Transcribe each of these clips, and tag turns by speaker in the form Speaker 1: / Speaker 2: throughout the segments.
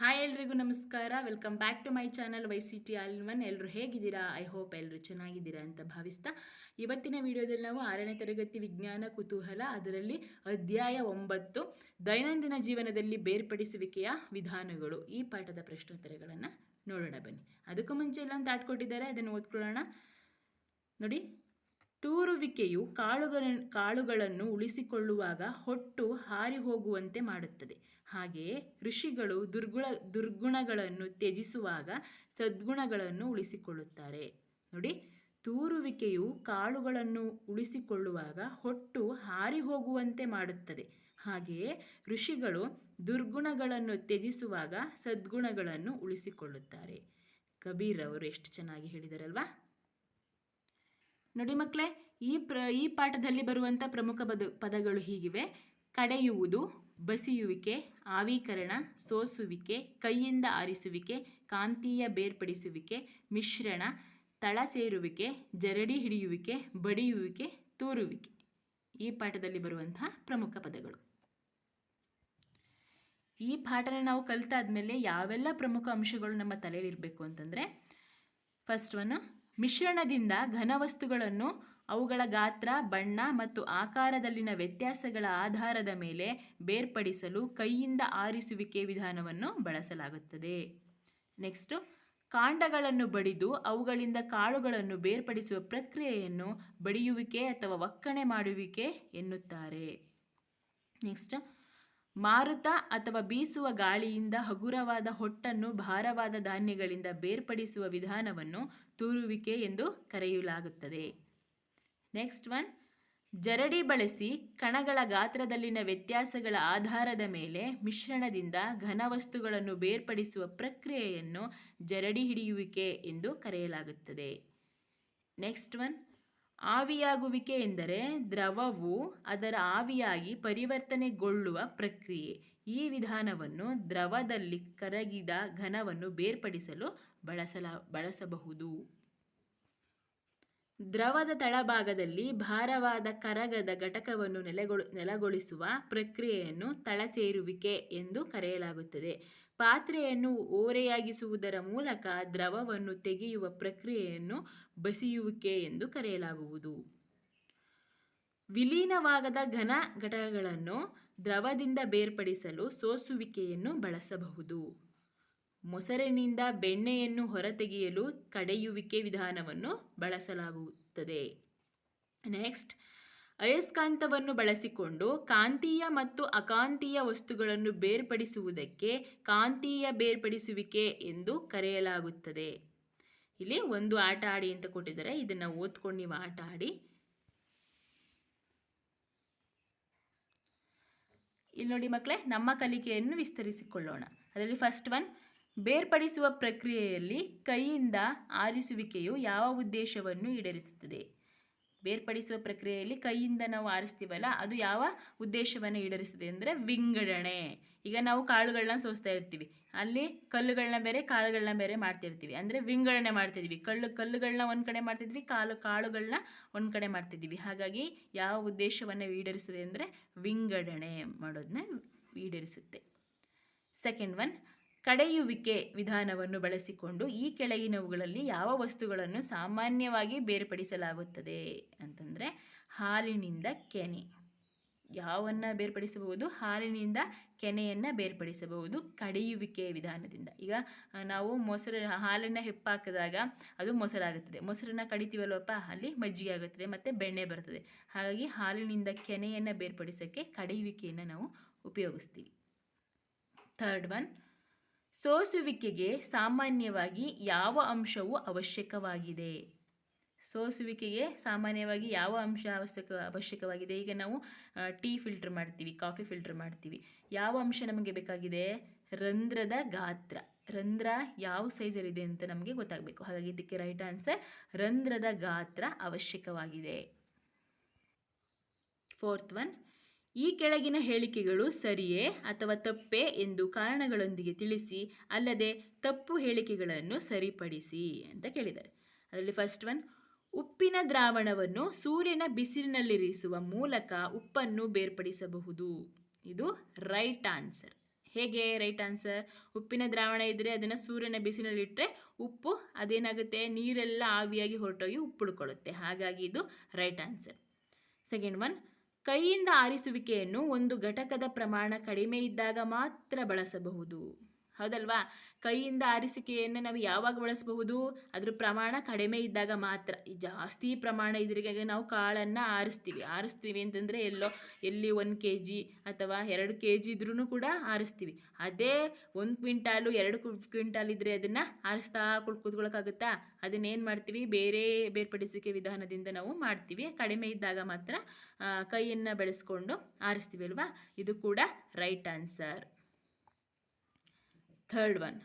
Speaker 1: Hi ಎಲ್ರಿಗೂ ನಮಸ್ಕಾರ. Welcome back to my channel Y C T all one ಎಲ್ಲರೂ ಹೇಗಿದ್ದೀರಾ? ಐ ಹೋಪ್ ಎಲ್ಲರೂ ಚೆನ್ನಾಗಿದ್ದೀರಾ ಅಂತ ಭಾವಿಸ್ತಾ. ಇವತ್ತಿನ ವಿಡಿಯೋದಲ್ಲಿ ನಾವು ಆರನೇ ತರಗತಿ ವಿಜ್ಞಾನ ಕುತೂಹಲ, ಅದರಲ್ಲಿ ಅಧ್ಯಾಯ ಒಂಬತ್ತು, ದೈನಂದಿನ ಜೀವನದಲ್ಲಿ ಬೇರ್ಪಡಿಸುವಿಕೆಯ ವಿಧಾನಗಳು. ಈ ಪಾಠದ ಪ್ರಶ್ನೋತ್ತರಗಳನ್ನು ನೋಡೋಣ ಬನ್ನಿ. ಅದಕ್ಕೂ ಮುಂಚೆ ಇಲ್ಲ ಅಂತ ಆಟ್ಕೊಟ್ಟಿದ್ದಾರೆ ಅದನ್ನು ಓದ್ಕೊಳ್ಳೋಣ. ನೋಡಿ ತೂರುವಿಕೆಯು ಕಾಳುಗಳ ಕಾಳುಗಳನ್ನು ಉಳಿಸಿಕೊಳ್ಳುವಾಗ ಹೊಟ್ಟು ಹಾರಿ ಹೋಗುವಂತೆ ಮಾಡುತ್ತದೆ. ಹಾಗೆಯೇ ಋಷಿಗಳು ದುರ್ಗುಣ ದುರ್ಗುಣಗಳನ್ನು ತ್ಯಜಿಸುವಾಗ ಸದ್ಗುಣಗಳನ್ನು ಉಳಿಸಿಕೊಳ್ಳುತ್ತಾರೆ. ನೋಡಿ, ತೂರುವಿಕೆಯು ಕಾಳುಗಳನ್ನು ಉಳಿಸಿಕೊಳ್ಳುವಾಗ ಹೊಟ್ಟು ಹಾರಿ ಹೋಗುವಂತೆ ಮಾಡುತ್ತದೆ. ಹಾಗೆಯೇ ಋಷಿಗಳು ದುರ್ಗುಣಗಳನ್ನು ತ್ಯಜಿಸುವಾಗ ಸದ್ಗುಣಗಳನ್ನು ಉಳಿಸಿಕೊಳ್ಳುತ್ತಾರೆ. ಕಬೀರ್ ಅವರು ಎಷ್ಟು ಚೆನ್ನಾಗಿ ಹೇಳಿದಾರಲ್ವಾ? ನೋಡಿ ಮಕ್ಕಳೇ, ಈ ಪ್ರ, ಈ ಪಾಠದಲ್ಲಿ ಬರುವಂಥ ಪ್ರಮುಖ ಪದ, ಪದಗಳು ಹೀಗಿವೆ. ಕಡೆಯುವುದು, ಬಸಿಯುವಿಕೆ, ಆವೀಕರಣ, ಸೋಸುವಿಕೆ, ಕೈಯಿಂದ ಆರಿಸುವಿಕೆ, ಕಾಂತೀಯ ಬೇರ್ಪಡಿಸುವಿಕೆ, ಮಿಶ್ರಣ, ತಳ ಸೇರುವಿಕೆ, ಜರಡಿ ಹಿಡಿಯುವಿಕೆ, ಬಡಿಯುವಿಕೆ, ತೋರುವಿಕೆ. ಈ ಪಾಠದಲ್ಲಿ ಬರುವಂತಹ ಪ್ರಮುಖ ಪದಗಳು. ಈ ಪಾಠನ ನಾವು ಕಲಿತಾದ್ಮೇಲೆ ಯಾವೆಲ್ಲ ಪ್ರಮುಖ ಅಂಶಗಳು ನಮ್ಮ ತಲೆಯಲ್ಲಿರಬೇಕು ಅಂತಂದರೆ ಫಸ್ಟ್ ಒನ್ ಮಿಶ್ರಣದಿಂದ ಘನವಸ್ತುಗಳನ್ನು ಅವುಗಳ ಗಾತ್ರ, ಬಣ್ಣ ಮತ್ತು ಆಕಾರದಲ್ಲಿನ ವ್ಯತ್ಯಾಸಗಳ ಆಧಾರದ ಮೇಲೆ ಬೇರ್ಪಡಿಸಲು ಕೈಯಿಂದ ಆರಿಸುವಿಕೆ ವಿಧಾನವನ್ನು ಬಳಸಲಾಗುತ್ತದೆ. ನೆಕ್ಸ್ಟು ಕಾಂಡಗಳನ್ನು ಬಡಿದು ಅವುಗಳಿಂದ ಕಾಳುಗಳನ್ನು ಬೇರ್ಪಡಿಸುವ ಪ್ರಕ್ರಿಯೆಯನ್ನು ಬಡಿಯುವಿಕೆ ಅಥವಾ ಒಕ್ಕಣೆ ಮಾಡುವಿಕೆ ಎನ್ನುತ್ತಾರೆ. ನೆಕ್ಸ್ಟ್ ಮಾರುತ ಅಥವಾ ಬೀಸುವ ಗಾಳಿಯಿಂದ ಹಗುರವಾದ ಹೊಟ್ಟನ್ನು ಭಾರವಾದ ಧಾನ್ಯಗಳಿಂದ ಬೇರ್ಪಡಿಸುವ ವಿಧಾನವನ್ನು ತೂರುವಿಕೆ ಎಂದು ಕರೆಯಲಾಗುತ್ತದೆ. ನೆಕ್ಸ್ಟ್ ಒನ್ ಜರಡಿ ಬಳಸಿ ಕಣಗಳ ಗಾತ್ರದಲ್ಲಿನ ವ್ಯತ್ಯಾಸಗಳ ಆಧಾರದ ಮೇಲೆ ಮಿಶ್ರಣದಿಂದ ಘನವಸ್ತುಗಳನ್ನು ಬೇರ್ಪಡಿಸುವ ಪ್ರಕ್ರಿಯೆಯನ್ನು ಜರಡಿ ಹಿಡಿಯುವಿಕೆ ಎಂದು ಕರೆಯಲಾಗುತ್ತದೆ. ನೆಕ್ಸ್ಟ್ ಒನ್ ಆವಿಯಾಗುವಿಕೆ ಎಂದರೆ ದ್ರವವು ಅದರ ಆವಿಯಾಗಿ ಪರಿವರ್ತನೆಗೊಳ್ಳುವ ಪ್ರಕ್ರಿಯೆ. ಈ ವಿಧಾನವನ್ನು ದ್ರವದಲ್ಲಿ ಕರಗಿದ ಘನವನ್ನು ಬೇರ್ಪಡಿಸಲು ಬಳಸಲ, ಬಳಸಬಹುದು. ದ್ರವದ ತಳಭಾಗದಲ್ಲಿ ಭಾರವಾದ ಕರಗದ ಘಟಕವನ್ನು ನೆಲೆಗೊಳ, ನೆಲಗೊಳಿಸುವ ಪ್ರಕ್ರಿಯೆಯನ್ನು ತಳಸೇರುವಿಕೆ ಎಂದು ಕರೆಯಲಾಗುತ್ತದೆ. ಪಾತ್ರೆಯನ್ನು ಓರೆಯಾಗಿಸುವುದರ ಮೂಲಕ ದ್ರವವನ್ನು ತೆಗೆಯುವ ಪ್ರಕ್ರಿಯೆಯನ್ನು ಬಸಿಯುವಿಕೆ ಎಂದು ಕರೆಯಲಾಗುವುದು. ವಿಲೀನವಾಗದ ಘನ ಘಟಕಗಳನ್ನು ದ್ರವದಿಂದ ಬೇರ್ಪಡಿಸಲು ಸೋಸುವಿಕೆಯನ್ನು ಬಳಸಬಹುದು. ಮೊಸರಿನಿಂದ ಬೆಣ್ಣೆಯನ್ನು ಹೊರತೆಗೆಯಲು ಕಡೆಯುವಿಕೆ ವಿಧಾನವನ್ನು ಬಳಸಲಾಗುತ್ತದೆ. ನೆಕ್ಸ್ಟ್ ಅಯಸ್ಕಾಂತವನ್ನು ಬಳಸಿಕೊಂಡು ಕಾಂತೀಯ ಮತ್ತು ಅಕಾಂತೀಯ ವಸ್ತುಗಳನ್ನು ಬೇರ್ಪಡಿಸುವುದಕ್ಕೆ ಕಾಂತೀಯ ಬೇರ್ಪಡಿಸುವಿಕೆ ಎಂದು ಕರೆಯಲಾಗುತ್ತದೆ. ಇಲ್ಲಿ ಒಂದು ಆಟ ಆಡಿ ಅಂತ ಕೊಟ್ಟಿದ್ದಾರೆ. ಇದನ್ನು ಓದ್ಕೊಂಡು ನೀವು ಆಟ ಆಡಿ. ಇಲ್ಲಿ ನೋಡಿ ಮಕ್ಕಳೇ, ನಮ್ಮ ಕಲಿಕೆಯನ್ನು ವಿಸ್ತರಿಸಿಕೊಳ್ಳೋಣ. ಅದರಲ್ಲಿ ಫಸ್ಟ್ ಒನ್ ಬೇರ್ಪಡಿಸುವ ಪ್ರಕ್ರಿಯೆಯಲ್ಲಿ ಕೈಯಿಂದ ಆರಿಸುವಿಕೆಯು ಯಾವ ಉದ್ದೇಶವನ್ನು ಈಡೇರಿಸುತ್ತದೆ? ಬೇರ್ಪಡಿಸುವ ಪ್ರಕ್ರಿಯೆಯಲ್ಲಿ ಕೈಯಿಂದ ನಾವು ಆರಿಸ್ತೀವಲ್ಲ, ಅದು ಯಾವ ಉದ್ದೇಶವನ್ನು ಈಡೇರಿಸ್ತದೆ ಅಂದರೆ ವಿಂಗಡಣೆ. ಈಗ ನಾವು ಕಾಳುಗಳನ್ನ ಸೋಸ್ತಾ ಇರ್ತೀವಿ, ಅಲ್ಲಿ ಕಲ್ಲುಗಳನ್ನ ಬೇರೆ ಕಾಳುಗಳನ್ನ ಬೇರೆ ಮಾಡ್ತಿರ್ತೀವಿ. ಅಂದರೆ ವಿಂಗಡಣೆ ಮಾಡ್ತಿದ್ವಿ. ಕಲ್ಲು ಕಲ್ಲುಗಳನ್ನ ಒಂದು ಕಡೆ ಮಾಡ್ತಿದ್ವಿ, ಕಾಲು ಕಾಳುಗಳನ್ನ ಒಂದು ಕಡೆ ಮಾಡ್ತಿದ್ವಿ. ಹಾಗಾಗಿ ಯಾವ ಉದ್ದೇಶವನ್ನು ಈಡೇರಿಸ್ತದೆ ಅಂದರೆ ವಿಂಗಡಣೆ ಮಾಡೋದನ್ನ ಈಡೇರಿಸುತ್ತೆ. ಸೆಕೆಂಡ್ ಒನ್ ಕಡೆಯುವಿಕೆ ವಿಧಾನವನ್ನು ಬಳಸಿಕೊಂಡು ಈ ಕೆಳಗಿನವುಗಳಲ್ಲಿ ಯಾವ ವಸ್ತುಗಳನ್ನು ಸಾಮಾನ್ಯವಾಗಿ ಬೇರ್ಪಡಿಸಲಾಗುತ್ತದೆ ಅಂತಂದರೆ ಹಾಲಿನಿಂದ ಕೆನೆ. ಯಾವನ್ನ ಬೇರ್ಪಡಿಸಬಹುದು? ಹಾಲಿನಿಂದ ಕೆನೆಯನ್ನು ಬೇರ್ಪಡಿಸಬಹುದು. ಕಡೆಯುವಿಕೆ ವಿಧಾನದಿಂದ. ಈಗ ನಾವು ಮೊಸರು, ಹಾಲನ್ನು ಹೆಪ್ಪಾಕಿದಾಗ ಅದು ಮೊಸರಾಗುತ್ತದೆ. ಮೊಸರನ್ನ ಕಡಿತೀವಲ್ವಪ್ಪ ಅಲ್ಲಿ ಮಜ್ಜಿಗೆ ಆಗುತ್ತದೆ ಮತ್ತು ಬೆಣ್ಣೆ ಬರ್ತದೆ. ಹಾಗಾಗಿ ಹಾಲಿನಿಂದ ಕೆನೆಯನ್ನು ಬೇರ್ಪಡಿಸೋಕ್ಕೆ ಕಡೆಯುವಿಕೆಯನ್ನು ನಾವು ಉಪಯೋಗಿಸ್ತೀವಿ. ಥರ್ಡ್ ಒನ್ ಸೋಸುವಿಕೆಗೆ ಸಾಮಾನ್ಯವಾಗಿ ಯಾವ ಅಂಶವು ಅವಶ್ಯಕವಾಗಿದೆ? ಸೋಸುವಿಕೆಗೆ ಸಾಮಾನ್ಯವಾಗಿ ಯಾವ ಅಂಶ ಅವಶ್ಯಕ, ಅವಶ್ಯಕವಾಗಿದೆ? ಈಗ ನಾವು ಟೀ ಫಿಲ್ಟರ್ ಮಾಡ್ತೀವಿ, ಕಾಫಿ ಫಿಲ್ಟರ್ ಮಾಡ್ತೀವಿ. ಯಾವ ಅಂಶ ನಮಗೆ ಬೇಕಾಗಿದೆ? ರಂಧ್ರದ ಗಾತ್ರ. ರಂಧ್ರ ಯಾವ ಸೈಜಲ್ಲಿದೆ ಅಂತ ನಮಗೆ ಗೊತ್ತಾಗಬೇಕು. ಹಾಗಾಗಿ ಇದಕ್ಕೆ ರೈಟ್ ಆನ್ಸರ್, ರಂಧ್ರದ ಗಾತ್ರ ಅವಶ್ಯಕವಾಗಿದೆ. ಫೋರ್ತ್ ಒನ್ ಈ ಕೆಳಗಿನ ಹೇಳಿಕೆಗಳು ಸರಿಯೇ ಅಥವಾ ತಪ್ಪೇ ಎಂದು ಕಾರಣಗಳೊಂದಿಗೆ ತಿಳಿಸಿ, ಅಲ್ಲದೆ ತಪ್ಪು ಹೇಳಿಕೆಗಳನ್ನು ಸರಿಪಡಿಸಿ ಅಂತ ಕೇಳಿದ್ದಾರೆ. ಅದರಲ್ಲಿ ಫಸ್ಟ್ ಒನ್ ಉಪ್ಪಿನ ದ್ರಾವಣವನ್ನು ಸೂರ್ಯನ ಬಿಸಿಲಿನಲ್ಲಿರಿಸುವ ಮೂಲಕ ಉಪ್ಪನ್ನು ಬೇರ್ಪಡಿಸಬಹುದು. ಇದು ರೈಟ್ ಆನ್ಸರ್ ಹೇಗೆ ರೈಟ್ ಆನ್ಸರ್ ಉಪ್ಪಿನ ದ್ರಾವಣ ಇದ್ದರೆ ಅದನ್ನು ಸೂರ್ಯನ ಬಿಸಿಲಲ್ಲಿಟ್ಟರೆ ಉಪ್ಪು, ಅದೇನಾಗುತ್ತೆ? ನೀರೆಲ್ಲ ಆವಿಯಾಗಿ ಹೊರಟೋಗಿ ಉಪ್ಪು ಉಳ್ಕೊಳ್ಳುತ್ತೆ ಹಾಗಾಗಿ ಇದು ರೈಟ್ ಆನ್ಸರ್ ಸೆಕೆಂಡ್ ಒನ್ ಕೈಯಿಂದ ಆರಿಸುವಿಕೆಯನ್ನು ಒಂದು ಘಟಕದ ಪ್ರಮಾಣ ಕಡಿಮೆ ಇದ್ದಾಗ ಮಾತ್ರ ಬಳಸಬಹುದು. ಹೌದಲ್ವಾ? ಕೈಯಿಂದ ಆರಿಸಿಕೆಯನ್ನು ನಾವು ಯಾವಾಗ ಬಳಸಬಹುದು? ಅದ್ರ ಪ್ರಮಾಣ ಕಡಿಮೆ ಇದ್ದಾಗ ಮಾತ್ರ. ಜಾಸ್ತಿ ಪ್ರಮಾಣ ಇದ್ರಿಗೆ ನಾವು ಕಾಳನ್ನು ಆರಿಸ್ತೀವಿ. ಆರಿಸ್ತೀವಿ ಅಂತಂದರೆ ಎಲ್ಲೋ, ಎಲ್ಲಿ ಒಂದು ಕೆ ಜಿ ಅಥವಾ ಎರಡು ಕೆ ಜಿ ಇದ್ರೂ ಕೂಡ ಆರಿಸ್ತೀವಿ. ಅದೇ ಒಂದು ಕ್ವಿಂಟಾಲು, ಎರಡು ಕ್ವಿಂಟಾಲ್ ಇದ್ದರೆ ಅದನ್ನು ಆರಿಸ್ತಾ ಕೂತ್ಕೊಳ್ಳೋಕ್ಕಾಗುತ್ತಾ ಅದನ್ನೇನು ಮಾಡ್ತೀವಿ? ಬೇರೆ ಬೇರ್ಪಡಿಸಿಕೆ ವಿಧಾನದಿಂದ ನಾವು ಮಾಡ್ತೀವಿ. ಕಡಿಮೆ ಇದ್ದಾಗ ಮಾತ್ರ ಕೈಯನ್ನು ಬೆಳೆಸ್ಕೊಂಡು ಆರಿಸ್ತೀವಿ ಅಲ್ವಾ? ಇದು ಕೂಡ ರೈಟ್ ಆನ್ಸರ್. Third one.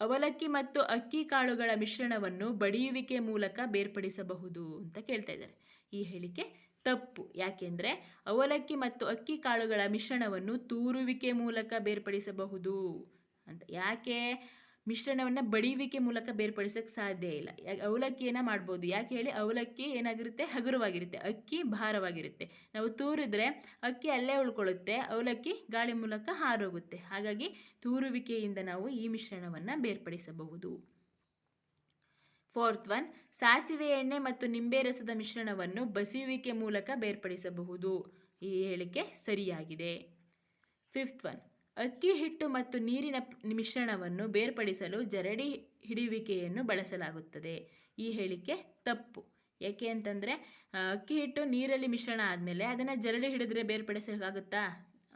Speaker 1: ಅವಲಕ್ಕಿ ಮತ್ತು ಅಕ್ಕಿ ಕಾಳುಗಳ ಮಿಶ್ರಣವನ್ನು ಬಡಿಯುವಿಕೆ ಮೂಲಕ ಬೇರ್ಪಡಿಸಬಹುದು ಅಂತ ಕೇಳ್ತಾ ಇದ್ದಾರೆ. ಈ ಹೇಳಿಕೆ ತಪ್ಪು. ಯಾಕೆಂದರೆ ಅವಲಕ್ಕಿ ಮತ್ತು ಅಕ್ಕಿ ಕಾಳುಗಳ ಮಿಶ್ರಣವನ್ನು ತೂರುವಿಕೆ ಮೂಲಕ ಬೇರ್ಪಡಿಸಬಹುದು ಅಂತ. ಯಾಕೆ? ಮಿಶ್ರಣವನ್ನು ಬಡಿಯುವಿಕೆ ಮೂಲಕ ಬೇರ್ಪಡಿಸೋಕ್ಕೆ ಸಾಧ್ಯ ಇಲ್ಲ. ಅವಲಕ್ಕಿಯನ್ನು ಮಾಡ್ಬೋದು? ಯಾಕೆ ಹೇಳಿ, ಅವಲಕ್ಕಿ ಏನಾಗಿರುತ್ತೆ? ಹಗುರವಾಗಿರುತ್ತೆ. ಅಕ್ಕಿ ಭಾರವಾಗಿರುತ್ತೆ. ನಾವು ತೂರಿದ್ರೆ ಅಕ್ಕಿ ಅಲ್ಲೇ ಉಳ್ಕೊಳ್ಳುತ್ತೆ, ಅವಲಕ್ಕಿ ಗಾಳಿ ಮೂಲಕ ಹಾರೋಗುತ್ತೆ. ಹಾಗಾಗಿ ತೂರುವಿಕೆಯಿಂದ ನಾವು ಈ ಮಿಶ್ರಣವನ್ನು ಬೇರ್ಪಡಿಸಬಹುದು. ಫೋರ್ತ್ ಒನ್, ಸಾಸಿವೆ ಎಣ್ಣೆ ಮತ್ತು ನಿಂಬೆ ರಸದ ಮಿಶ್ರಣವನ್ನು ಬಸಿಯುವಿಕೆ ಮೂಲಕ ಬೇರ್ಪಡಿಸಬಹುದು. ಈ ಹೇಳಿಕೆ ಸರಿಯಾಗಿದೆ. ಫಿಫ್ತ್ ಒನ್ ಅಕ್ಕಿ ಹಿಟ್ಟು ಮತ್ತು ನೀರಿನ ಮಿಶ್ರಣವನ್ನು ಬೇರ್ಪಡಿಸಲು ಜರಡಿ ಹಿಡಿಯುವಿಕೆಯನ್ನು ಬಳಸಲಾಗುತ್ತದೆ. ಈ ಹೇಳಿಕೆ ತಪ್ಪು. ಯಾಕೆ ಅಂತಂದರೆ ಅಕ್ಕಿ ಹಿಟ್ಟು ನೀರಲ್ಲಿ ಮಿಶ್ರಣ ಆದಮೇಲೆ ಅದನ್ನು ಜರಡಿ ಹಿಡಿದ್ರೆ ಬೇರ್ಪಡಿಸೋಕ್ಕಾಗುತ್ತಾ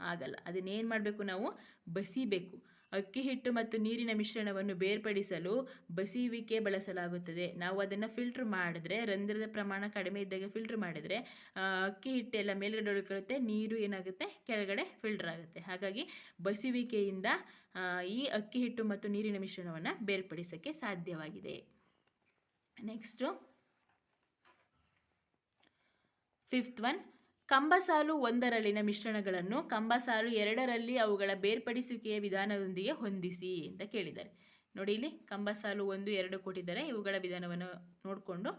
Speaker 1: ಆಗಲ್ಲ. ಅದನ್ನೇನು ಮಾಡಬೇಕು ನಾವು? ಬಸಿಬೇಕು. ಅಕ್ಕಿ ಹಿಟ್ಟು ಮತ್ತು ನೀರಿನ ಮಿಶ್ರಣವನ್ನು ಬೇರ್ಪಡಿಸಲು ಬಸಿಯುವಿಕೆ ಬಳಸಲಾಗುತ್ತದೆ. ನಾವು ಅದನ್ನು ಫಿಲ್ಟ್ರ್ ಮಾಡಿದ್ರೆ, ರಂಧ್ರದ ಪ್ರಮಾಣ ಕಡಿಮೆ ಇದ್ದಾಗ ಫಿಲ್ಟ್ರ್ ಮಾಡಿದರೆ ಅಕ್ಕಿ ಹಿಟ್ಟೆಲ್ಲ ಮೇಲ್ಗಡೆ ಉಳ್ಕೊಳ್ಳುತ್ತೆ ನೀರು ಏನಾಗುತ್ತೆ? ಕೆಳಗಡೆ ಫಿಲ್ಟರ್ ಆಗುತ್ತೆ. ಹಾಗಾಗಿ ಬಸಿಯುವಿಕೆಯಿಂದ ಈ ಅಕ್ಕಿ ಹಿಟ್ಟು ಮತ್ತು ನೀರಿನ ಮಿಶ್ರಣವನ್ನು ಬೇರ್ಪಡಿಸೋಕ್ಕೆ ಸಾಧ್ಯವಾಗಿದೆ. ನೆಕ್ಸ್ಟು ಫಿಫ್ತ್ ಒನ್ ಕಂಬಸಾಲು ಒಂದರಲ್ಲಿನ ಮಿಶ್ರಣಗಳನ್ನು ಕಂಬಸಾಲು ಎರಡರಲ್ಲಿ ಅವುಗಳ ಬೇರ್ಪಡಿಸುವಿಕೆಯ ವಿಧಾನದೊಂದಿಗೆ ಹೊಂದಿಸಿ ಅಂತ ಕೇಳಿದ್ದಾರೆ. ನೋಡಿ ಇಲ್ಲಿ ಕಂಬಸಾಲು ಒಂದು, ಎರಡು ಕೊಟ್ಟಿದ್ದಾರೆ. ಇವುಗಳ ವಿಧಾನವನ್ನು ನೋಡಿಕೊಂಡು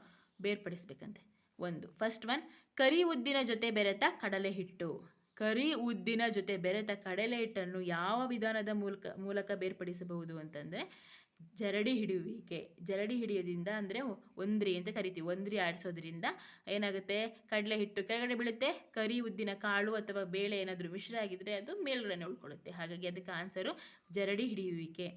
Speaker 1: ಬೇರ್ಪಡಿಸಬೇಕಂತೆ. ಒಂದು ಫಸ್ಟ್ ಒನ್ ಕರಿ ಉದ್ದಿನ ಜೊತೆ ಬೆರೆತ ಕಡಲೆ ಹಿಟ್ಟು ಕರಿ ಉದ್ದಿನ ಜೊತೆ ಬೆರೆತ ಕಡಲೆ ಹಿಟ್ಟನ್ನು ಯಾವ ವಿಧಾನದ ಮೂಲಕ ಮೂಲಕ ಬೇರ್ಪಡಿಸಬಹುದು ಅಂತಂದರೆ ಜರಡಿ ಹಿಡಿಯುವಿಕೆ. ಜರಡಿ ಹಿಡಿಯೋದ್ರಿಂದ ಅಂದರೆ ಒಂದ್ರಿ ಅಂತ ಕರಿತೀವಿ. ಒಂದ್ರಿ ಆಡಿಸೋದ್ರಿಂದ ಏನಾಗುತ್ತೆ? ಕಡಲೆ ಹಿಟ್ಟು ಕೆಳಗಡೆ ಬೀಳುತ್ತೆ. ಕರಿ ಉದ್ದಿನ ಕಾಳು ಅಥವಾ ಬೇಳೆ ಏನಾದರೂ ಮಿಶ್ರ ಆಗಿದ್ರೆ ಅದು ಮೇಲ್ಗಡೆ ಉಳ್ಕೊಳ್ಳುತ್ತೆ. ಹಾಗಾಗಿ ಅದಕ್ಕೆ ಆನ್ಸರು ಜರಡಿ ಹಿಡಿಯುವಿಕೆ.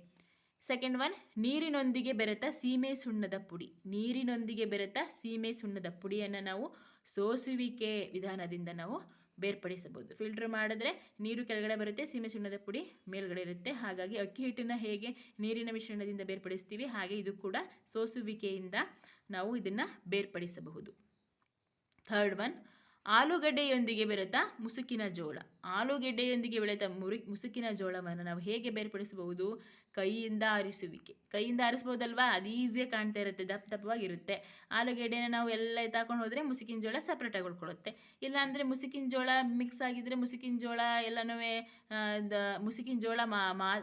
Speaker 1: ಸೆಕೆಂಡ್ ಒನ್ ನೀರಿನೊಂದಿಗೆ ಬೆರೆತ ಸೀಮೆ ಸುಣ್ಣದ ಪುಡಿ. ನೀರಿನೊಂದಿಗೆ ಬೆರೆತ ಸೀಮೆ ಸುಣ್ಣದ ಪುಡಿಯನ್ನು ನಾವು ಸೋಸುವಿಕೆ ವಿಧಾನದಿಂದ ನಾವು ಬೇರ್ಪಡಿಸಬಹುದು. ಫಿಲ್ಟರ್ ಮಾಡಿದ್ರೆ ನೀರು ಕೆಳಗಡೆ ಬರುತ್ತೆ, ಸೀಮೆ ಸುಣ್ಣದ ಪುಡಿ ಮೇಲ್ಗಡೆ ಇರುತ್ತೆ. ಹಾಗಾಗಿ ಅಕ್ಕಿ ಹಿಟ್ಟನ್ನು ಹೇಗೆ ನೀರಿನ ಮಿಶ್ರಣದಿಂದ ಬೇರ್ಪಡಿಸ್ತೀವಿ, ಹಾಗೆ ಇದು ಕೂಡ ಸೋಸುವಿಕೆಯಿಂದ ನಾವು ಇದನ್ನು ಬೇರ್ಪಡಿಸಬಹುದು. ಥರ್ಡ್ ಒನ್, ಆಲೂಗಡ್ಡೆಯೊಂದಿಗೆ ಬೆರೆತ ಮುಸುಕಿನ ಜೋಳ. ಆಲೂಗಡ್ಡೆಯೊಂದಿಗೆ ಬೆಳೆತ ಮುರಿ, ಮುಸುಕಿನ ಜೋಳವನ್ನು ನಾವು ಹೇಗೆ ಬೇರ್ಪಡಿಸಬಹುದು? ಕೈಯಿಂದ ಆರಿಸುವಿಕೆ. ಕೈಯಿಂದ ಆರಿಸ್ಬೋದಲ್ವಾ? ಅದು ಈಸಿಯಾಗಿ ಕಾಣ್ತಾ ಇರುತ್ತೆ, ದಪ್ಪ ದಪ್ಪವಾಗಿರುತ್ತೆ. ಆಲೂಗೆಡ್ಡೆನ ನಾವು ಎಲ್ಲ ಎತ್ತಾಕೊಂಡು ಹೋದರೆ ಮುಸುಕಿನ ಜೋಳ ಸಪ್ರೇಟಾಗಿ ಉಳ್ಕೊಳ್ಳುತ್ತೆ ಇಲ್ಲಾಂದರೆ ಮುಸುಕಿನ ಜೋಳ ಮಿಕ್ಸ್ ಆಗಿದ್ದರೆ ಮುಸುಕಿನ ಜೋಳ ಎಲ್ಲನೂ ದ, ಮುಸುಕಿನ ಜೋಳ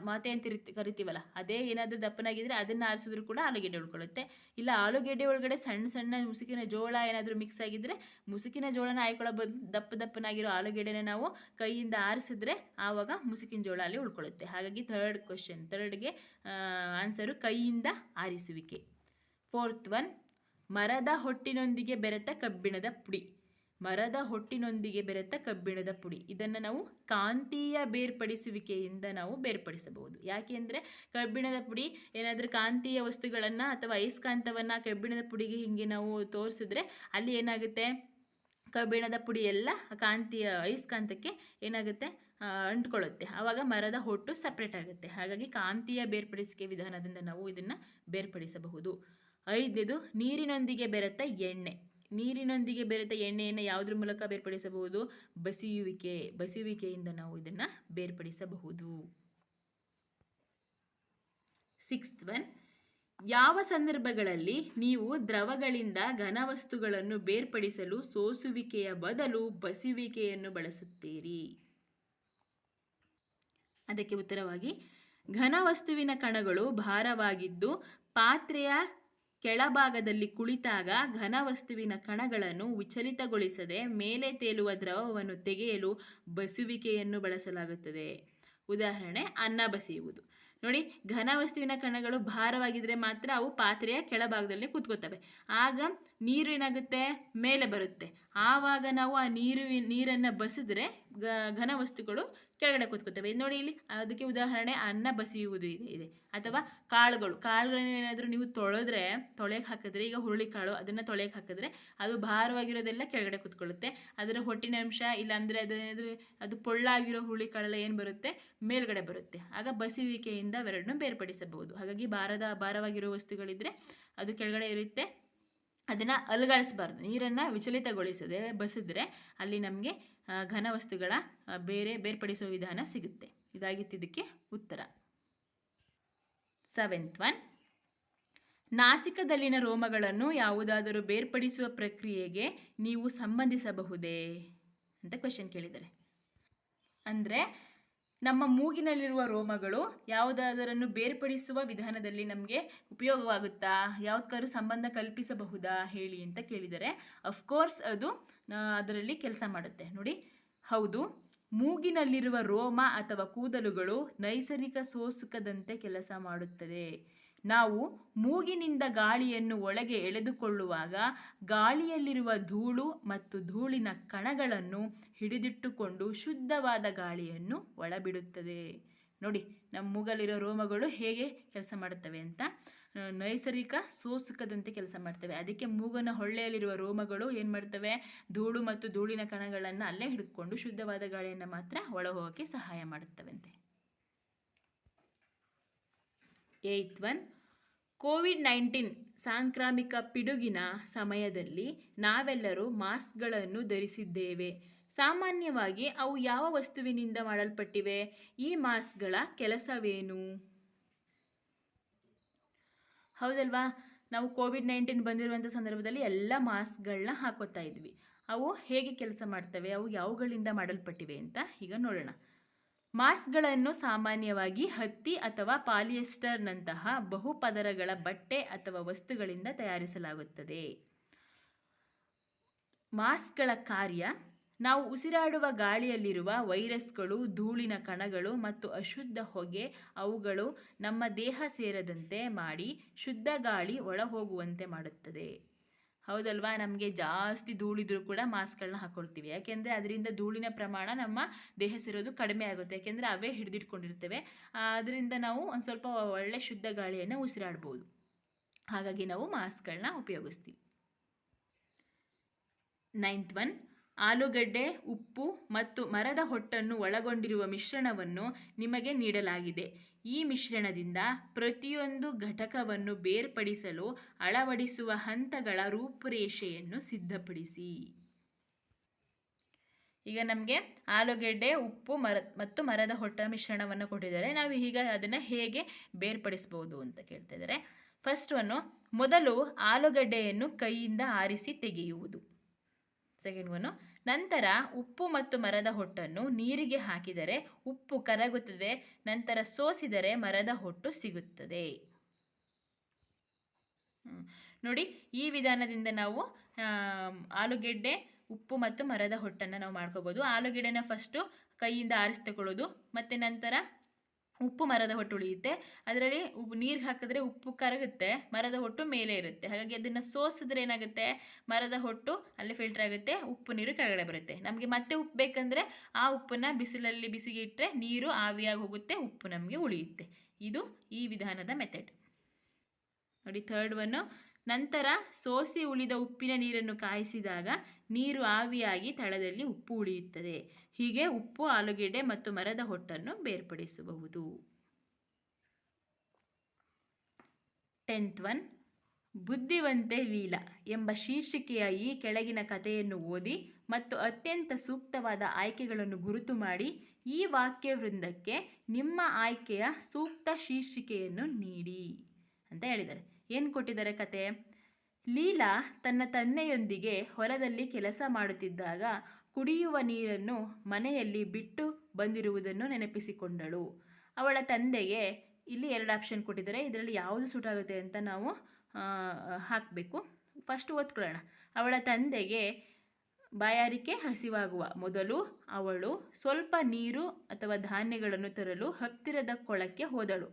Speaker 1: ಮಾತೆ ಅಂತ ಕರಿತೀವಲ್ಲ, ಅದೇ ಏನಾದರೂ ದಪ್ಪನಾಗಿದ್ದರೆ ಅದನ್ನು ಆರಿಸಿದ್ರು ಕೂಡ ಆಲೂಗೆಡ್ಡೆ ಉಳ್ಕೊಳ್ಳುತ್ತೆ. ಇಲ್ಲ, ಆಲೂಗೆಡ್ಡೆ ಒಳಗಡೆ ಸಣ್ಣ ಸಣ್ಣ ಮುಸುಕಿನ ಜೋಳ ಏನಾದರೂ ಮಿಕ್ಸ್ ಆಗಿದ್ದರೆ ಮುಸುಕಿನ ಜೋಳನ ಆಯ್ಕೊಳ್ಳೋ ದಪ್ಪ ದಪ್ಪನಾಗಿರೋ ಆಲೂಗೆಡ್ಡೆನ ನಾವು ಕೈಯಿಂದ ಆರಿಸಿದ್ರೆ ಆವಾಗ ಮುಸುಕಿನ ಜೋಳ ಅಲ್ಲಿ ಉಳ್ಕೊಳ್ಳುತ್ತೆ. ಹಾಗಾಗಿ ಥರ್ಡ್ ಕ್ವಶನ್ ಥರ್ಡ್ಗೆ ಆನ್ಸರು ಕೈಯಿಂದ ಆರಿಸುವಿಕೆ. ಫೋರ್ತ್ ಒನ್ ಮರದ ಹೊಟ್ಟಿನೊಂದಿಗೆ ಬೆರೆತ ಕಬ್ಬಿಣದ ಪುಡಿ. ಮರದ ಹೊಟ್ಟಿನೊಂದಿಗೆ ಬೆರೆತ ಕಬ್ಬಿಣದ ಪುಡಿ. ಇದನ್ನು ನಾವು ಕಾಂತೀಯ ಬೇರ್ಪಡಿಸುವಿಕೆಯಿಂದ ನಾವು ಬೇರ್ಪಡಿಸಬಹುದು. ಯಾಕೆ ಅಂದರೆ ಕಬ್ಬಿಣದ ಪುಡಿ ಏನಾದರೂ ಕಾಂತೀಯ ವಸ್ತುಗಳನ್ನು ಅಥವಾ ಅಯಸ್ಕಾಂತವನ್ನು ಕಬ್ಬಿಣದ ಪುಡಿಗೆ ಹೀಗೆ ನಾವು ತೋರಿಸಿದ್ರೆ ಅಲ್ಲಿ ಏನಾಗುತ್ತೆ? ಕಬ್ಬಿಣದ ಪುಡಿ ಎಲ್ಲ ಕಾಂತೀಯ, ಅಯಸ್ಕಾಂತಕ್ಕೆ ಏನಾಗುತ್ತೆ? ಅಂಟ್ಕೊಳ್ಳುತ್ತೆ. ಆವಾಗ ಮರದ ಹೊಟ್ಟು ಸಪ್ರೇಟ್ ಆಗುತ್ತೆ. ಹಾಗಾಗಿ ಕಾಂತೀಯ ಬೇರ್ಪಡಿಸಿಕೆ ವಿಧಾನದಿಂದ ನಾವು ಇದನ್ನು ಬೇರ್ಪಡಿಸಬಹುದು. ಐದನೇದು, ನೀರಿನೊಂದಿಗೆ ಬೆರೆತ ಎಣ್ಣೆ. ನೀರಿನೊಂದಿಗೆ ಬೆರೆತ ಎಣ್ಣೆಯನ್ನು ಯಾವುದ್ರ ಮೂಲಕ ಬೇರ್ಪಡಿಸಬಹುದು? ಬಸಿಯುವಿಕೆ, ಬಸಿಯುವಿಕೆಯಿಂದ ನಾವು ಇದನ್ನು ಬೇರ್ಪಡಿಸಬಹುದು. ಸಿಕ್ಸ್ತ್ ಒನ್ ಯಾವ ಸಂದರ್ಭಗಳಲ್ಲಿ ನೀವು ದ್ರವಗಳಿಂದ ಘನವಸ್ತುಗಳನ್ನು ಬೇರ್ಪಡಿಸಲು ಸೋಸುವಿಕೆಯ ಬದಲು ಬಸಿಯುವಿಕೆಯನ್ನು ಬಳಸುತ್ತೀರಿ? ಅದಕ್ಕೆ ಉತ್ತರವಾಗಿ, ಘನವಸ್ತುವಿನ ಕಣಗಳು ಭಾರವಾಗಿದ್ದು ಪಾತ್ರೆಯ ಕೆಳಭಾಗದಲ್ಲಿ ಕುಳಿತಾಗ ಘನವಸ್ತುವಿನ ಕಣಗಳನ್ನು ವಿಚಲಿತಗೊಳಿಸದೆ ಮೇಲೆ ತೇಲುವ ದ್ರವವನ್ನು ತೆಗೆಯಲು ಬಸುವಿಕೆಯನ್ನು ಬಳಸಲಾಗುತ್ತದೆ. ಉದಾಹರಣೆ, ಅನ್ನ ಬಸಿಯುವುದು. ನೋಡಿ ಘನ ವಸ್ತುವಿನ ಕಣಗಳು ಭಾರವಾಗಿದ್ರೆ ಮಾತ್ರ ಅವು ಪಾತ್ರೆಯ ಕೆಳಭಾಗದಲ್ಲಿ ಕೂತ್ಕೋತವೆ. ಆಗ ನೀರು ಏನಾಗುತ್ತೆ ಮೇಲೆ ಬರುತ್ತೆ. ಆವಾಗ ನಾವು ಆ ನೀರು ನೀರನ್ನು ಬಸಿದ್ರೆ ಘನವಸ್ತುಗಳು ಘನ ವಸ್ತುಗಳು ಕೆಳಗಡೆ ಕೂತ್ಕೋತವೆ ಇದು ನೋಡಿ ಇಲ್ಲಿ, ಅದಕ್ಕೆ ಉದಾಹರಣೆ ಅನ್ನ ಬಸಿಯುವುದು ಇದೆ ಇದೆ. ಅಥವಾ ಕಾಳುಗಳು. ಕಾಳುಗಳನ್ನ ಏನಾದರೂ ನೀವು ತೊಳೆದ್ರೆ ತೊಳೆಯಕ್ಕೆ ಹಾಕಿದ್ರೆ, ಈಗ ಹುರುಳಿಕಾಳು ಅದನ್ನು ತೊಳೆಯಕ್ಕೆ ಹಾಕಿದ್ರೆ ಅದು ಭಾರವಾಗಿರೋದೆಲ್ಲ ಕೆಳಗಡೆ ಕೂತ್ಕೊಳ್ಳುತ್ತೆ. ಅದರ ಹೊಟ್ಟಿನ ಅಂಶ ಇಲ್ಲಾಂದರೆ ಅದೇನಾದರೂ ಅದು ಪೊಳ್ಳಾಗಿರೋ ಹುರುಳಿ ಕಾಳೆಲ್ಲ ಏನು ಬರುತ್ತೆ? ಮೇಲ್ಗಡೆ ಬರುತ್ತೆ. ಆಗ ಬಸಿಯುವಿಕೆಯಿಂದ ಅವೆರಡನ್ನೂ ಬೇರ್ಪಡಿಸಬಹುದು. ಹಾಗಾಗಿ ಭಾರದ, ಭಾರವಾಗಿರೋ ವಸ್ತುಗಳಿದ್ರೆ ಅದು ಕೆಳಗಡೆ ಇರುತ್ತೆ. ಅದನ್ನು ಅಲುಗಾಡಿಸಬಾರ್ದು. ನೀರನ್ನು ವಿಚಲಿತಗೊಳಿಸದೆ, ಬಸಿದ್ರೆ ಅಲ್ಲಿ ನಮಗೆ ಘನ ವಸ್ತುಗಳ ಬೇರೆ ಬೇರ್ಪಡಿಸುವ ವಿಧಾನ ಸಿಗುತ್ತೆ. ಇದಾಗಿತ್ತು ಇದಕ್ಕೆ ಉತ್ತರ. ಸೆವೆಂತ್ ಒನ್ ನಾಸಿಕದಲ್ಲಿನ ರೋಮಗಳನ್ನು ಯಾವುದಾದರೂ ಬೇರ್ಪಡಿಸುವ ಪ್ರಕ್ರಿಯೆಗೆ ನೀವು ಸಂಬಂಧಿಸಬಹುದೇ ಅಂತ ಕ್ವೆಶನ್ ಕೇಳಿದ್ದಾರೆ. ಅಂದರೆ, ನಮ್ಮ ಮೂಗಿನಲ್ಲಿರುವ ರೋಮಗಳು ಯಾವುದಾದರನ್ನು ಬೇರ್ಪಡಿಸುವ ವಿಧಾನದಲ್ಲಿ ನಮಗೆ ಉಪಯೋಗವಾಗುತ್ತಾ? ಯಾವುದಕ್ಕಾದ್ರೂ ಸಂಬಂಧ ಕಲ್ಪಿಸಬಹುದಾ? ಹೇಳಿ ಅಂತ ಕೇಳಿದರೆ ಅಫ್ಕೋರ್ಸ್ ಅದು ಅದರಲ್ಲಿ ಕೆಲಸ ಮಾಡುತ್ತೆ. ನೋಡಿ, ಹೌದು, ಮೂಗಿನಲ್ಲಿರುವ ರೋಮ ಅಥವಾ ಕೂದಲುಗಳು ನೈಸರ್ಗಿಕ ಸೋಸುಕದಂತೆ ಕೆಲಸ ಮಾಡುತ್ತದೆ. ನಾವು ಮೂಗಿನಿಂದ ಗಾಳಿಯನ್ನು ಒಳಗೆ ಎಳೆದುಕೊಳ್ಳುವಾಗ ಗಾಳಿಯಲ್ಲಿರುವ ಧೂಳು ಮತ್ತು ಧೂಳಿನ ಕಣಗಳನ್ನು ಹಿಡಿದಿಟ್ಟುಕೊಂಡು ಶುದ್ಧವಾದ ಗಾಳಿಯನ್ನು ಒಳಬಿಡುತ್ತದೆ. ನೋಡಿ, ನಮ್ಮ ಮೂಗಲ್ಲಿರೋ ರೋಮಗಳು ಹೇಗೆ ಕೆಲಸ ಮಾಡುತ್ತವೆ ಅಂತ. ನೈಸರ್ಗಿಕ ಸೋಸುಕದಂತೆ ಕೆಲಸ ಮಾಡ್ತವೆ. ಅದಕ್ಕೆ ಮೂಗನ ಹೊಳ್ಳೆಯಲ್ಲಿರುವ ರೋಮಗಳು ಏನು ಮಾಡ್ತವೆ? ಧೂಳು ಮತ್ತು ಧೂಳಿನ ಕಣಗಳನ್ನು ಅಲ್ಲೇ ಹಿಡಿದುಕೊಂಡು ಶುದ್ಧವಾದ ಗಾಳಿಯನ್ನು ಮಾತ್ರ ಒಳ ಹೋಗೋಕ್ಕೆ ಸಹಾಯ ಮಾಡುತ್ತವಂತೆ. ಏಯ್ತ್ ಒನ್ ಕೋವಿಡ್ ನೈನ್ಟೀನ್ ಸಾಂಕ್ರಾಮಿಕ ಪಿಡುಗಿನ ಸಮಯದಲ್ಲಿ ನಾವೆಲ್ಲರೂ ಮಾಸ್ಕ್ಗಳನ್ನು ಧರಿಸಿದ್ದೇವೆ. ಸಾಮಾನ್ಯವಾಗಿ ಅವು ಯಾವ ವಸ್ತುವಿನಿಂದ ಮಾಡಲ್ಪಟ್ಟಿವೆ? ಈ ಮಾಸ್ಕ್ಗಳ ಕೆಲಸವೇನು? ಹೌದಲ್ವಾ? ನಾವು ಕೋವಿಡ್ ನೈನ್ಟೀನ್ ಬಂದಿರುವಂಥ ಸಂದರ್ಭದಲ್ಲಿ ಎಲ್ಲ ಮಾಸ್ಕ್ಗಳನ್ನ ಹಾಕೋತಾ ಇದ್ವಿ. ಅವು ಹೇಗೆ ಕೆಲಸ ಮಾಡ್ತವೆ? ಅವು ಯಾವುಗಳಿಂದ ಮಾಡಲ್ಪಟ್ಟಿವೆ ಅಂತ ಈಗ ನೋಡೋಣ. ಮಾಸ್ಕ್ಗಳನ್ನು ಸಾಮಾನ್ಯವಾಗಿ ಹತ್ತಿ ಅಥವಾ ಪಾಲಿಯೆಸ್ಟರ್ನಂತಹ ಬಹುಪದರಗಳ ಬಟ್ಟೆ ಅಥವಾ ವಸ್ತುಗಳಿಂದ ತಯಾರಿಸಲಾಗುತ್ತದೆ. ಮಾಸ್ಕ್ಗಳ ಕಾರ್ಯ ನಾವು ಉಸಿರಾಡುವ ಗಾಳಿಯಲ್ಲಿರುವ ವೈರಸ್ಗಳು, ಧೂಳಿನ ಕಣಗಳು ಮತ್ತು ಅಶುದ್ಧ ಹೊಗೆ ಅವುಗಳು ನಮ್ಮ ದೇಹ ಸೇರದಂತೆ ಮಾಡಿ ಶುದ್ಧ ಗಾಳಿ ಒಳ ಹೋಗುವಂತೆ ಮಾಡುತ್ತದೆ. ಹೌದಲ್ವಾ? ನಮಗೆ ಜಾಸ್ತಿ ಧೂಳಿದ್ರೂ ಕೂಡ ಮಾಸ್ಕ್ಗಳನ್ನ ಹಾಕೊಳ್ತೀವಿ. ಯಾಕೆಂದರೆ ಅದರಿಂದ ಧೂಳಿನ ಪ್ರಮಾಣ ನಮ್ಮ ದೇಹ ಸೇರೋದು ಕಡಿಮೆ ಆಗುತ್ತೆ. ಯಾಕೆಂದರೆ ಅವೇ ಹಿಡಿದಿಟ್ಕೊಂಡಿರ್ತೇವೆ. ಅದರಿಂದ ನಾವು ಒಂದು ಸ್ವಲ್ಪ ಒಳ್ಳೆ ಶುದ್ಧ ಗಾಳಿಯನ್ನು ಉಸಿರಾಡ್ಬೋದು. ಹಾಗಾಗಿ ನಾವು ಮಾಸ್ಕ್ಗಳನ್ನ ಉಪಯೋಗಿಸ್ತೀವಿ. ನೈನ್ತ್ ಒನ್ ಆಲೂಗಡ್ಡೆ, ಉಪ್ಪು ಮತ್ತು ಮರದ ಹೊಟ್ಟನ್ನು ಒಳಗೊಂಡಿರುವ ಮಿಶ್ರಣವನ್ನು ನಿಮಗೆ ನೀಡಲಾಗಿದೆ. ಈ ಮಿಶ್ರಣದಿಂದ ಪ್ರತಿಯೊಂದು ಘಟಕವನ್ನು ಬೇರ್ಪಡಿಸಲು ಅಳವಡಿಸುವ ಹಂತಗಳ ರೂಪುರೇಷೆಯನ್ನು ಸಿದ್ಧಪಡಿಸಿ. ಈಗ ನಮಗೆ ಆಲೂಗೆಡ್ಡೆ, ಉಪ್ಪು, ಮರ ಮತ್ತು ಮರದ ಹೊಟ್ಟ ಮಿಶ್ರಣವನ್ನು ಕೊಟ್ಟಿದ್ದಾರೆ. ನಾವು ಈಗ ಅದನ್ನು ಹೇಗೆ ಬೇರ್ಪಡಿಸ್ಬೋದು ಅಂತ ಕೇಳ್ತಾ ಇದ್ದಾರೆ. ಫಸ್ಟ್ ಒನ್ನು ಮೊದಲು ಆಲೂಗಡ್ಡೆಯನ್ನು ಕೈಯಿಂದ ಆರಿಸಿ ತೆಗೆಯುವುದು. ಸೆಕೆಂಡ್ ಒನ್ನು ನಂತರ ಉಪ್ಪು ಮತ್ತು ಮರದ ಹೊಟ್ಟನ್ನು ನೀರಿಗೆ ಹಾಕಿದರೆ ಉಪ್ಪು ಕರಗುತ್ತದೆ, ನಂತರ ಸೋಸಿದರೆ ಮರದ ಹೊಟ್ಟು ಸಿಗುತ್ತದೆ. ನೋಡಿ, ಈ ವಿಧಾನದಿಂದ ನಾವು ಆಲೂಗೆಡ್ಡೆ, ಉಪ್ಪು ಮತ್ತು ಮರದ ಹೊಟ್ಟನ್ನು ನಾವು ಮಾಡ್ಕೋಬೋದು. ಆಲೂಗೆಡ್ಡೆನ ಫಸ್ಟು ಕೈಯಿಂದ ಆರಿಸಿ ತಗೊಳ್ಳೋದು ಮತ್ತು ನಂತರ ಉಪ್ಪು ಮರದ ಹೊಟ್ಟು ಉಳಿಯುತ್ತೆ. ಅದರಲ್ಲಿ ಉಪ್ಪು ನೀರಿಗೆ ಹಾಕಿದ್ರೆ ಉಪ್ಪು ಕರಗುತ್ತೆ, ಮರದ ಹೊಟ್ಟು ಮೇಲೆ ಇರುತ್ತೆ. ಹಾಗಾಗಿ ಅದನ್ನು ಸೋಸಿದ್ರೆ ಏನಾಗುತ್ತೆ? ಮರದ ಹೊಟ್ಟು ಅಲ್ಲಿ ಫಿಲ್ಟರ್ ಆಗುತ್ತೆ, ಉಪ್ಪು ನೀರು ಕೆಳಗಡೆ ಬರುತ್ತೆ. ನಮಗೆ ಮತ್ತೆ ಉಪ್ಪು ಬೇಕಂದರೆ ಆ ಉಪ್ಪನ್ನು ಬಿಸಿಲಲ್ಲಿ ಬಿಸಿಗೆ ಇಟ್ಟರೆ ನೀರು ಆವಿಯಾಗಿ ಹೋಗುತ್ತೆ, ಉಪ್ಪು ನಮಗೆ ಉಳಿಯುತ್ತೆ. ಇದು ಈ ವಿಧಾನದ ಮೆಥಡ್ ನೋಡಿ ಥರ್ಡ್ ಒನ್ನು ನಂತರ ಸೋಸಿ ಉಳಿದ ಉಪ್ಪಿನ ನೀರನ್ನು ಕಾಯಿಸಿದಾಗ ನೀರು ಆವಿಯಾಗಿ ತಳದಲ್ಲಿ ಉಪ್ಪು ಉಳಿಯುತ್ತದೆ. ಹೀಗೆ ಉಪ್ಪು, ಆಲೂಗೆಡ್ಡೆ ಮತ್ತು ಮರದ ಹೊಟ್ಟನ್ನು ಬೇರ್ಪಡಿಸಬಹುದು. ಟೆಂತ್ ಒನ್, ಬುದ್ಧಿವಂತೆ ಲೀಲಾ ಎಂಬ ಶೀರ್ಷಿಕೆಯ ಈ ಕೆಳಗಿನ ಕಥೆಯನ್ನು ಓದಿ ಮತ್ತು ಅತ್ಯಂತ ಸೂಕ್ತವಾದ ಆಯ್ಕೆಗಳನ್ನು ಗುರುತು ಮಾಡಿ ಈ ವಾಕ್ಯವೃಂದಕ್ಕೆ ನಿಮ್ಮ ಆಯ್ಕೆಯ ಸೂಕ್ತ ಶೀರ್ಷಿಕೆಯನ್ನು ನೀಡಿ ಅಂತ ಹೇಳಿದ್ದಾರೆ. ಏನು ಕೊಟ್ಟಿದ್ದಾರೆ ಕತೆ? ಲೀಲಾ ತನ್ನ ತಂದೆಯೊಂದಿಗೆ ಹೊಲದಲ್ಲಿ ಕೆಲಸ ಮಾಡುತ್ತಿದ್ದಾಗ ಕುಡಿಯುವ ನೀರನ್ನು ಮನೆಯಲ್ಲಿ ಬಿಟ್ಟು ಬಂದಿರುವುದನ್ನು ನೆನಪಿಸಿಕೊಂಡಳು. ಅವಳ ತಂದೆಗೆ ಇಲ್ಲಿ ಎರಡು ಆಪ್ಷನ್ ಕೊಟ್ಟಿದ್ದಾರೆ. ಇದರಲ್ಲಿ ಯಾವುದು ಸೂಟ್ ಆಗುತ್ತೆ ಅಂತ ನಾವು ಹಾಕಬೇಕು. ಫಸ್ಟ್ ಓದ್ಕೊಳ್ಳೋಣ. ಅವಳ ತಂದೆಗೆ ಬಾಯಾರಿಕೆ ಹಸಿವಾಗುವ ಮೊದಲು ಅವಳು ಸ್ವಲ್ಪ ನೀರು ಅಥವಾ ಧಾನ್ಯಗಳನ್ನು ತರಲು ಹತ್ತಿರದ ಕೊಳಕ್ಕೆ ಹೋದಳು.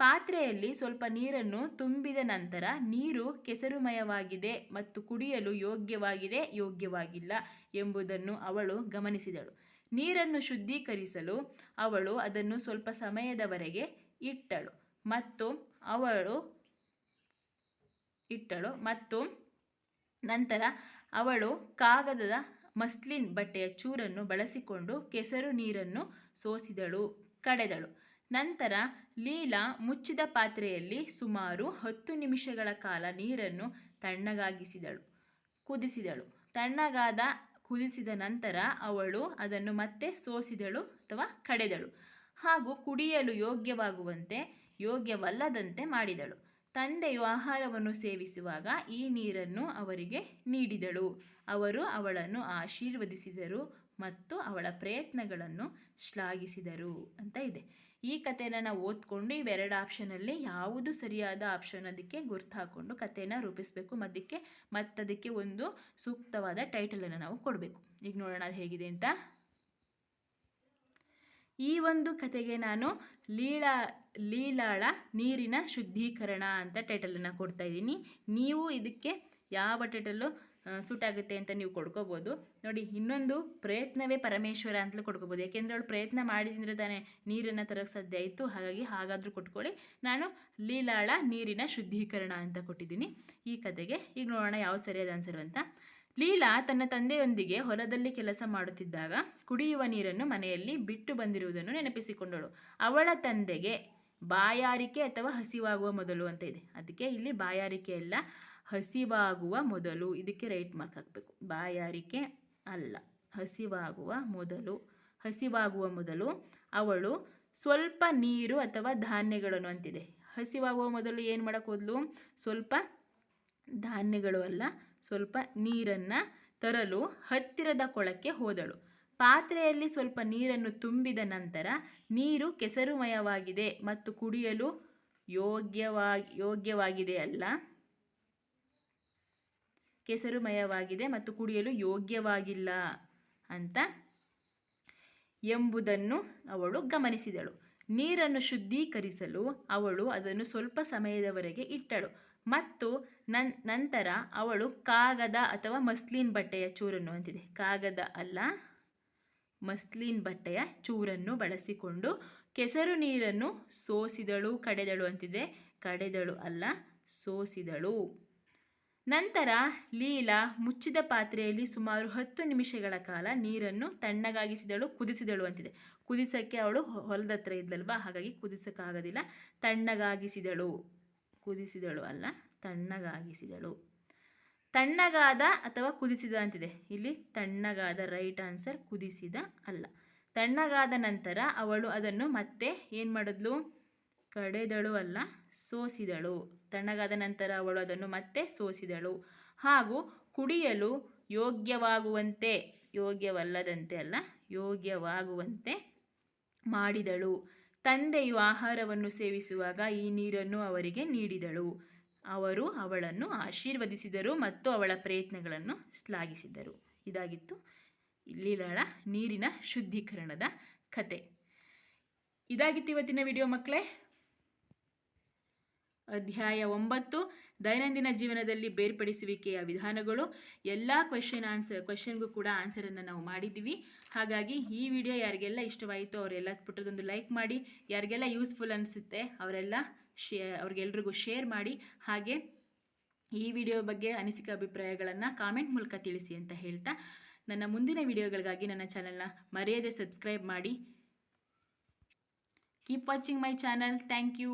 Speaker 1: ಪಾತ್ರೆಯಲ್ಲಿ ಸ್ವಲ್ಪ ನೀರನ್ನು ತುಂಬಿದ ನಂತರ ನೀರು ಕೆಸರುಮಯವಾಗಿದೆ ಮತ್ತು ಕುಡಿಯಲು ಯೋಗ್ಯವಾಗಿದೆ, ಯೋಗ್ಯವಾಗಿಲ್ಲ ಎಂಬುದನ್ನು ಅವಳು ಗಮನಿಸಿದಳು. ನೀರನ್ನು ಶುದ್ಧೀಕರಿಸಲು ಅವಳು ಅದನ್ನು ಸ್ವಲ್ಪ ಸಮಯದವರೆಗೆ ಇಟ್ಟಳು ಮತ್ತು ಅವಳು ಇಟ್ಟಳು ಮತ್ತು ನಂತರ ಅವಳು ಕಾಗದದ ಮಸ್ಲಿನ್ ಬಟ್ಟೆಯ ಚೂರನ್ನು ಬಳಸಿಕೊಂಡು ಕೆಸರು ನೀರನ್ನು ಸೋಸಿದಳು, ಕಡೆದಳು. ನಂತರ ಲೀಲಾ ಮುಚ್ಚಿದ ಪಾತ್ರೆಯಲ್ಲಿ ಸುಮಾರು ಹತ್ತು ನಿಮಿಷಗಳ ಕಾಲ ನೀರನ್ನು ತಣ್ಣಗಾಗಿಸಿದಳು, ಕುದಿಸಿದಳು. ತಣ್ಣಗಾದ ಕುದಿಸಿದ ನಂತರ ಅವಳು ಅದನ್ನು ಮತ್ತೆ ಸೋಸಿದಳು ಅಥವಾ ಕಡೆದಳು ಹಾಗೂ ಕುಡಿಯಲು ಯೋಗ್ಯವಾಗುವಂತೆ ಯೋಗ್ಯವಲ್ಲದಂತೆ ಮಾಡಿದಳು. ತಂದೆಯು ಆಹಾರವನ್ನು ಸೇವಿಸುವಾಗ ಈ ನೀರನ್ನು ಅವರಿಗೆ ನೀಡಿದಳು. ಅವರು ಅವಳನ್ನು ಆಶೀರ್ವದಿಸಿದರು ಮತ್ತು ಅವಳ ಪ್ರಯತ್ನಗಳನ್ನು ಶ್ಲಾಘಿಸಿದರು ಅಂತ ಇದೆ. ಈ ಕಥೆನ ನಾವು ಓದ್ಕೊಂಡು ಇವೆರಡು ಆಪ್ಷನಲ್ಲಿ ಯಾವುದು ಸರಿಯಾದ ಆಪ್ಷನ್ ಅದಕ್ಕೆ ಗುರ್ತು ಹಾಕ್ಕೊಂಡು ಕಥೆನ ರೂಪಿಸಬೇಕು. ಮತ್ತದಕ್ಕೆ ಮತ್ತದಕ್ಕೆ ಒಂದು ಸೂಕ್ತವಾದ ಟೈಟಲನ್ನು ನಾವು ಕೊಡಬೇಕು. ಈಗ ನೋಡೋಣ ಅದು ಹೇಗಿದೆ ಅಂತ. ಈ ಒಂದು ಕತೆಗೆ ನಾನು ಲೀಳಾ ಲೀಲಾಳ ನೀರಿನ ಶುದ್ಧೀಕರಣ ಅಂತ ಟೈಟಲನ್ನು ಕೊಡ್ತಾ ಇದ್ದೀನಿ. ನೀವು ಇದಕ್ಕೆ ಯಾವ ಟೈಟಲ್ಲು ಸೂಟ್ ಆಗುತ್ತೆ ಅಂತ ನೀವು ಕೊಡ್ಕೋಬೋದು. ನೋಡಿ, ಇನ್ನೊಂದು ಪ್ರಯತ್ನವೇ ಪರಮೇಶ್ವರ ಅಂತಲೂ ಕೊಡ್ಕೋಬೋದು. ಯಾಕೆಂದರೆ ಅವಳು ಪ್ರಯತ್ನ ಮಾಡಿದ್ರೆ ತಾನೇ ನೀರನ್ನು ತರೋಕ್ಕೆ ಸಾಧ್ಯ ಇತ್ತು ಹಾಗಾಗಿ ಹಾಗಾದರೂ ಕೊಟ್ಕೊಳ್ಳಿ. ನಾನು ಲೀಲಾಳ ನೀರಿನ ಶುದ್ಧೀಕರಣ ಅಂತ ಕೊಟ್ಟಿದ್ದೀನಿ ಈ ಕತೆಗೆ. ಈಗ ನೋಡೋಣ ಯಾವ ಸರಿಯಾದ ಆನ್ಸರ್ ಅಂತ. ಲೀಲಾ ತನ್ನ ತಂದೆಯೊಂದಿಗೆ ಹೊಲದಲ್ಲಿ ಕೆಲಸ ಮಾಡುತ್ತಿದ್ದಾಗ ಕುಡಿಯುವ ನೀರನ್ನು ಮನೆಯಲ್ಲಿ ಬಿಟ್ಟು ಬಂದಿರುವುದನ್ನು ನೆನಪಿಸಿಕೊಂಡಳು. ಅವಳ ತಂದೆಗೆ ಬಾಯಾರಿಕೆ ಅಥವಾ ಹಸಿವಾಗುವ ಮೊದಲು ಅಂತ ಇದೆ. ಅದಕ್ಕೆ ಇಲ್ಲಿ ಬಾಯಾರಿಕೆ ಅಲ್ಲ ಹಸಿವಾಗುವ ಮೊದಲು ಇದಕ್ಕೆ ರೈಟ್ ಮಾರ್ಕ್ ಹಾಕಬೇಕು. ಬಾಯಾರಿಕೆ ಅಲ್ಲ. ಹಸಿವಾಗುವ ಮೊದಲು ಹಸಿವಾಗುವ ಮೊದಲು ಅವಳು ಸ್ವಲ್ಪ ನೀರು ಅಥವಾ ಧಾನ್ಯಗಳನ್ನು ಅಂತಿದೆ. ಹಸಿವಾಗುವ ಮೊದಲು ಏನು ಮಾಡೋಕ್ಕೆ ಹೋದ್ಲು? ಸ್ವಲ್ಪ ಧಾನ್ಯಗಳು ಅಲ್ಲ, ಸ್ವಲ್ಪ ನೀರನ್ನು ತರಲು ಹತ್ತಿರದ ಕೊಳಕ್ಕೆ ಹೋದಳು. ಪಾತ್ರೆಯಲ್ಲಿ ಸ್ವಲ್ಪ ನೀರನ್ನು ತುಂಬಿದ ನಂತರ ನೀರು ಕೆಸರುಮಯವಾಗಿದೆ ಮತ್ತು ಕುಡಿಯಲು ಯೋಗ್ಯವಾಗಿ ಯೋಗ್ಯವಾಗಿದೆ ಅಲ್ಲ. ಕೆಸರುಮಯವಾಗಿದೆ ಮತ್ತು ಕುಡಿಯಲು ಯೋಗ್ಯವಾಗಿಲ್ಲ ಅಂತ ಎಂಬುದನ್ನು ಅವಳು ಗಮನಿಸಿದಳು. ನೀರನ್ನು ಶುದ್ಧೀಕರಿಸಲು ಅವಳು ಅದನ್ನು ಸ್ವಲ್ಪ ಸಮಯದವರೆಗೆ ಇಟ್ಟಳು ಮತ್ತು ನನ್, ನಂತರ ಅವಳು ಕಾಗದ ಅಥವಾ ಮಸ್ಲಿನ್ ಬಟ್ಟೆಯ ಚೂರನ್ನು ಅಂತಿದೆ ಕಾಗದ ಅಲ್ಲ, ಮಸ್ಲಿನ್ ಬಟ್ಟೆಯ ಚೂರನ್ನು ಬಳಸಿಕೊಂಡು ಕೆಸರು ನೀರನ್ನು ಸೋಸಿದಳು, ಕಡೆದಳು ಅಂತಿದೆ. ಕಡೆದಳು ಅಲ್ಲ, ಸೋಸಿದಳು. ನಂತರ ಲೀಲಾ ಮುಚ್ಚಿದ ಪಾತ್ರೆಯಲ್ಲಿ ಸುಮಾರು ಹತ್ತು ನಿಮಿಷಗಳ ಕಾಲ ನೀರನ್ನು ತಣ್ಣಗಾಗಿಸಿದಳು, ಕುದಿಸಿದಳು ಅಂತಿದೆ. ಕುದಿಸೋಕ್ಕೆ ಅವಳು ಹೊಲದ ಹತ್ರ ಇದ್ಲಲ್ವಾ? ಹಾಗಾಗಿ ಕುದಿಸೋಕ್ಕಾಗೋದಿಲ್ಲ. ತಣ್ಣಗಾಗಿಸಿದಳು. ಕುದಿಸಿದಳು ಅಲ್ಲ, ತಣ್ಣಗಾಗಿಸಿದಳು. ತಣ್ಣಗಾದ ಅಥವಾ ಕುದಿಸಿದ ಅಂತಿದೆ. ಇಲ್ಲಿ ತಣ್ಣಗಾದ ರೈಟ್ ಆನ್ಸರ್ ಕುದಿಸಿದ ಅಲ್ಲ. ತಣ್ಣಗಾದ ನಂತರ ಅವಳು ಅದನ್ನು ಮತ್ತೆ ಏನು ಮಾಡಿದ್ಲು ಕಡೆದಳು ಅಲ್ಲ, ಸೋಸಿದಳು. ತಣ್ಣಗಾದ ನಂತರ ಅವಳು ಅದನ್ನು ಮತ್ತೆ ಸೋಸಿದಳು. ಹಾಗೂ ಕುಡಿಯಲು ಯೋಗ್ಯವಾಗುವಂತೆ, ಯೋಗ್ಯವಲ್ಲದಂತೆ ಅಲ್ಲ, ಯೋಗ್ಯವಾಗುವಂತೆ ಮಾಡಿದಳು. ತಂದೆಯು ಆಹಾರವನ್ನು ಸೇವಿಸುವಾಗ ಈ ನೀರನ್ನು ಅವರಿಗೆ ನೀಡಿದಳು. ಅವರು ಅವಳನ್ನು ಆಶೀರ್ವದಿಸಿದರು ಮತ್ತು ಅವಳ ಪ್ರಯತ್ನಗಳನ್ನು ಶ್ಲಾಘಿಸಿದರು. ಇದಾಗಿತ್ತು ಲೀಲಾಳ ನೀರಿನ ಶುದ್ಧೀಕರಣದ ಕತೆ. ಇದಾಗಿತ್ತು ಇವತ್ತಿನ ವಿಡಿಯೋ ಮಕ್ಕಳೇ. ಅಧ್ಯಾಯ ಒಂಬತ್ತು, ದೈನಂದಿನ ಜೀವನದಲ್ಲಿ ಬೇರ್ಪಡಿಸುವಿಕೆಯ ವಿಧಾನಗಳು. ಎಲ್ಲ ಕ್ವೆಶನ್ ಆನ್ಸರ್ ಕ್ವೆಶನ್ಗೂ ಕೂಡ ಆನ್ಸರನ್ನು ನಾವು ಮಾಡಿದ್ದೀವಿ. ಹಾಗಾಗಿ ಈ ವಿಡಿಯೋ ಯಾರಿಗೆಲ್ಲ ಇಷ್ಟವಾಯಿತು ಅವರೆಲ್ಲ ಪುಟ್ಟದೊಂದು ಲೈಕ್ ಮಾಡಿ, ಯಾರಿಗೆಲ್ಲ ಯೂಸ್ಫುಲ್ ಅನಿಸುತ್ತೆ ಅವರೆಲ್ಲ ಶೇ, ಅವ್ರಿಗೆಲ್ರಿಗೂ ಶೇರ್ ಮಾಡಿ. ಹಾಗೆ ಈ ವಿಡಿಯೋ ಬಗ್ಗೆ ಅನಿಸಿಕೆ ಅಭಿಪ್ರಾಯಗಳನ್ನು ಕಾಮೆಂಟ್ ಮೂಲಕ ತಿಳಿಸಿ ಅಂತ ಹೇಳ್ತಾ, ನನ್ನ ಮುಂದಿನ ವಿಡಿಯೋಗಳಿಗಾಗಿ ನನ್ನ ಚಾನಲ್ನ ಮರೆಯದೆ ಸಬ್ಸ್ಕ್ರೈಬ್ ಮಾಡಿ. Keep watching my channel thank you